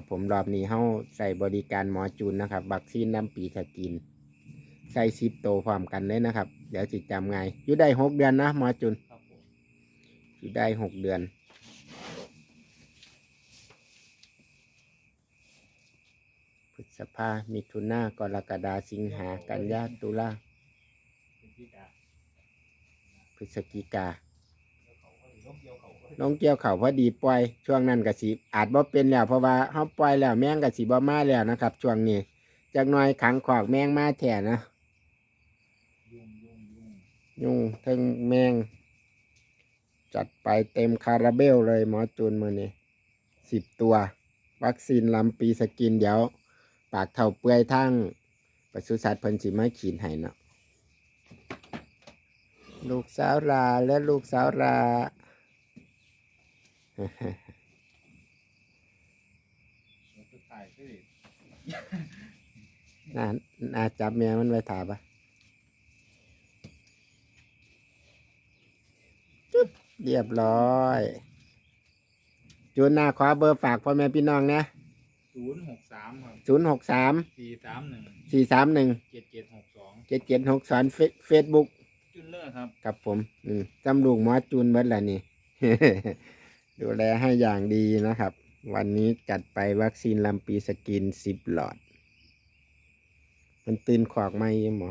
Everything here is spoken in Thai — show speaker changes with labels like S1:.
S1: ครับผมรอบนี้เฮาใส่บริการหมอจูนนะครับวัคซีนน้ำปีสกิน ใส่ซิปโตพร้อมกันเลยนะครับ เดี๋ยวสิจำไงายอยู่ได้หกเดือนนะหมอจูน
S2: ครับผม
S1: อยู่ได้หกเดือนพฤษภามิถุนากรกฎาสิงหากันยาตุลา
S2: เป็นที่กา
S1: พฤศจิกา
S2: เขาก็เลยลบเดียวเขา ก็
S1: น้องเกี่ยวเขาพอดีปล่อย ช่วงนั้นก็สิอาจบ่เป็นแล้วเพราะว่าเฮาปล่อยแล้วแมงก็สิบ่มาแล้วนะครับ ช่วงนี้จักหน่อยขังขอกแมงมาแท้นะยุ่งทั้งแมง จัดไปเต็มคาราเบลเลยหมอจูนมือนี้สิบตัว วัคซีนลำปีสกินเดี๋ยว ปากเท่าเปื่อยทั้งปศุสัตว์เพิ่นสิมาขีดให้เนาะลูกสาวราและลูกสาวรา
S2: แล้วสุดท้ายคือ
S1: น่าน่าจับแม่มันไว้ถาปะจุ๊บเรียบร้อย จูนหน้าขอเบอร์ฝากพ่อแม่พี่น้องนะ
S2: ศูนย์หกสามครับ
S1: ศูนย์หกสาม
S2: สี่สามหนึ่ง
S1: สี่สามหนึ่ง
S2: เจ็ดเจ็ดหกสอง
S1: เจ็ดเจ็ดหกสอนเฟซบุ๊ก
S2: จุนเลอร์ครับ
S1: กับผม อืมจำลูกหมอจูนเบิดแหละนี่ ดูแลให้อย่างดีนะครับ วันนี้จัดไปวัคซีนลำปีสกินสิบหลอด มันตื่นขวากไหมหมอ